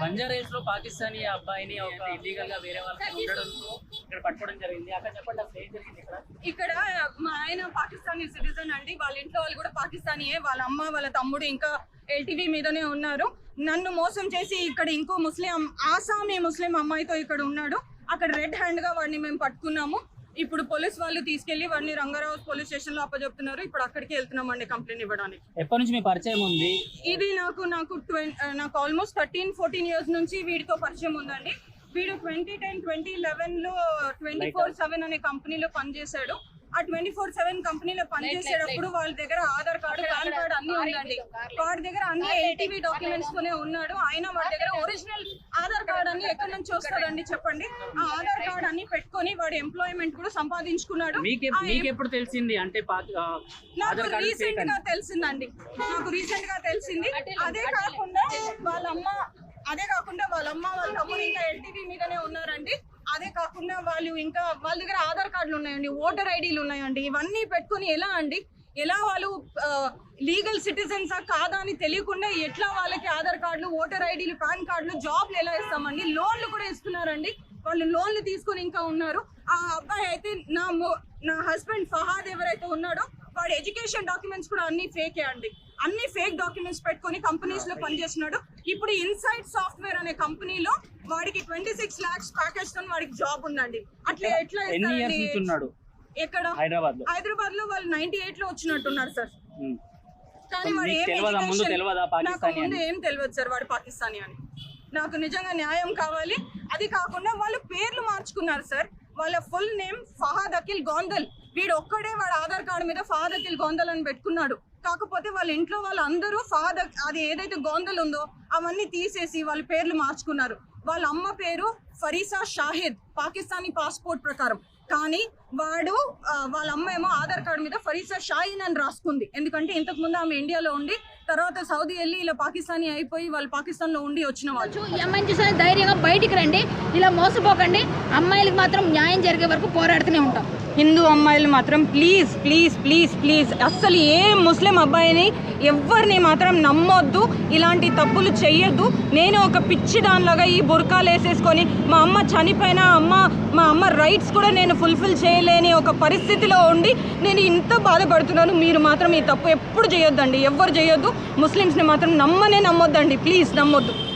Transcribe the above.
బంజారా లో పాకిస్తానీ అబ్బాయిని ఒక ఇల్లీగల్గా వేరే వాళ్ళకి ఇక్కడ పట్టుకోవడం జరిగింది. అక్కడ చెప్పండి అసలు ఏం జరిగింది ఇక్కడ? ఇక్కడ మా ఆయన పాకిస్తానీ సిటిజన్ అండి. వాళ్ళ ఇంట్లో వాళ్ళు కూడా పాకిస్తానీయే. వాళ్ళ అమ్మ వాళ్ళ తమ్ముడు ఇంకా ఎల్టీవీ మీదనే ఉన్నారు. నన్ను మోసం చేసి ఇక్కడ ఇంకో ముస్లిం ఆసామీ ముస్లిం అమ్మాయితో ఇక్కడ ఉన్నాడు. అక్కడ రెడ్ హ్యాండ్గా వాడిని మేము పట్టుకున్నాము. ఇప్పుడు పోలీస్ వాళ్ళు తీసుకెళ్ళి వాడిని రంగారావు పోలీస్ స్టేషన్లో అప్పచెప్తున్నారు. ఇప్పుడు అక్కడికి వెళ్తున్నామండి కంప్లైంట్ ఇవ్వడానికి. ఎప్పటి నుంచి మీ పరిచయం ఉంది? ఇది నాకు నాకు నాకు ఆల్మోస్ట్ థర్టీన్ ఫోర్టీన్ ఇయర్స్ నుంచి వీడితో పరిచయం ఉందండి. వీడు ట్వంటీ టెన్ ట్వంటీ లెవెన్లో ట్వంటీ ఫోర్ సెవెన్ అనే కంపెనీలో పనిచేశాడు. ఆ ట్వంటీ ఫోర్ సెవెన్ కంపెనీలో పనిచేసేటప్పుడు వాళ్ళ దగ్గర ఆధార్ కార్డు పాన్ కార్డు అన్ని ఉందండి. వాడి దగ్గర అన్ని ఎల్టీవీ డాక్యుమెంట్స్ తోనే ఉన్నాడు. ఆయన వాడి దగ్గర ఒరిజినల్ ఎక్కడి నుంచి వస్తుందండి చెప్పండి? ఆ ఆధార్ కార్డు అన్ని పెట్టుకొని వాడి ఎంప్లాయ్మెంట్ కూడా సంపాదించుకున్నాడు. మీకు ఆ మీకు ఎప్పుడు తెలిసింది? అంటే నాకు రీసెంట్గా తెలిసిందండి. నాకు రీసెంట్గా తెలిసింది. అదే కాకుండా వాళ్ళ అమ్మ అదే కాకుండా వాళ్ళ అమ్మ వాళ్ళ తమ్ముడు ఇంకా ఎల్టీవీ మీదనే ఉన్నారండి. అదే కాకుండా వాళ్ళు ఇంకా వాళ్ళ దగ్గర ఆధార్ కార్డులు ఉన్నాయండి ఓటర్ ఐడీలు ఉన్నాయండి. ఇవన్నీ పెట్టుకొని ఎలా అండి? ఎలా వాళ్ళు లీగల్ సిటిజన్సా కాదా అని తెలియకుండా ఎట్లా వాళ్ళకి ఆధార్ కార్డులు ఓటర్ ఐడీలు పాన్ కార్డులు జాబ్లు ఎలా ఇస్తామండి లోన్లు కూడా ఇస్తున్నారండి వాళ్ళు లోన్లు తీసుకొని ఇంకా ఉన్నారు. ఆ అబ్బాయి అయితే నా నా హస్బెండ్ ఫహాద్ ఎవరైతే ఉన్నాడో వాడి ఎడ్యుకేషన్ డాక్యుమెంట్స్ కూడా అన్ని ఫేకే అండి. అన్ని ఫేక్ డాక్యుమెంట్స్ పెట్టుకొని కంపెనీస్లో పనిచేస్తున్నాడు. ఇప్పుడు ఇన్సైడ్ సాఫ్ట్వేర్ అనే కంపెనీలో వాడికి ట్వంటీ సిక్స్ లాక్స్ ప్యాకేజ్తో వాడికి జాబ్ ఉందండి. అట్లా ఎట్లా ఎక్కడ? హైదరాబాద్లో హైదరాబాద్లో వాళ్ళు నైన్టీ ఎయిట్లో వచ్చినట్టున్నారు సార్. కానీ వాడు ఏం నాకు ముందు? ఏం తెలియదు సార్ వాడు పాకిస్తానీ అని. నాకు నిజంగా న్యాయం కావాలి. అది కాకుండా వాళ్ళు పేర్లు మార్చుకున్నారు సార్. వాళ్ళ ఫుల్ నేమ్ ఫహాద్ అఖిల్ గోందల్ వీడు ఒక్కడే వాడు ఆధార్ కార్డు మీద ఫాదర్ అఖిల్ గోందల్ అని పెట్టుకున్నాడు. కాకపోతే వాళ్ళ ఇంట్లో వాళ్ళందరూ ఫాదర్ అది ఏదైతే గోందల్ ఉందో అవన్నీ తీసేసి వాళ్ళ పేర్లు మార్చుకున్నారు. వాళ్ళ అమ్మ పేరు ఫరీసా షాహిద్ పాకిస్తానీ పాస్పోర్ట్ ప్రకారం. కానీ వాడు వాళ్ళ అమ్మ ఏమో ఆధార్ కార్డు మీద ఫరీసా షాయిన్ అని రాసుకుంది. ఎందుకంటే ఇంతకుముందు ఆమె ఇండియాలో ఉండి తర్వాత సౌదీ వెళ్ళి ఇలా పాకిస్తానీ అయిపోయి వాళ్ళు పాకిస్తాన్లో ఉండి వచ్చిన వాళ్ళు. ఈ అమ్మాయిని చూసిన ధైర్యంగా బయటికి రండి ఇలా మోసపోకండి అమ్మాయిలకు మాత్రం న్యాయం జరిగే వరకు పోరాడుతూనే ఉంటాం. హిందూ అమ్మాయిలు మాత్రం ప్లీజ్ ప్లీజ్ ప్లీజ్ ప్లీజ్ అస్సలు ఏ ముస్లిం అబ్బాయిని ఎవరిని మాత్రం నమ్మొద్దు ఇలాంటి తప్పులు చెయ్యొద్దు. నేను ఒక పిచ్చి దానిలాగా ఈ బుర్కాలు వేసేసుకొని మా అమ్మ చనిపోయినా అమ్మ మా అమ్మ రైట్స్ కూడా నేను ఫుల్ఫిల్ చేయలేని ఒక పరిస్థితిలో ఉండి నేను ఇంత బాధపడుతున్నాను. మీరు మాత్రం ఈ తప్పు ఎప్పుడు చేయొద్దండి ఎవ్వరు చేయొద్దు. ముస్లిమ్స్ని మాత్రం నమ్మనే నమ్మొద్దండి. ప్లీజ్ నమ్మొద్దు.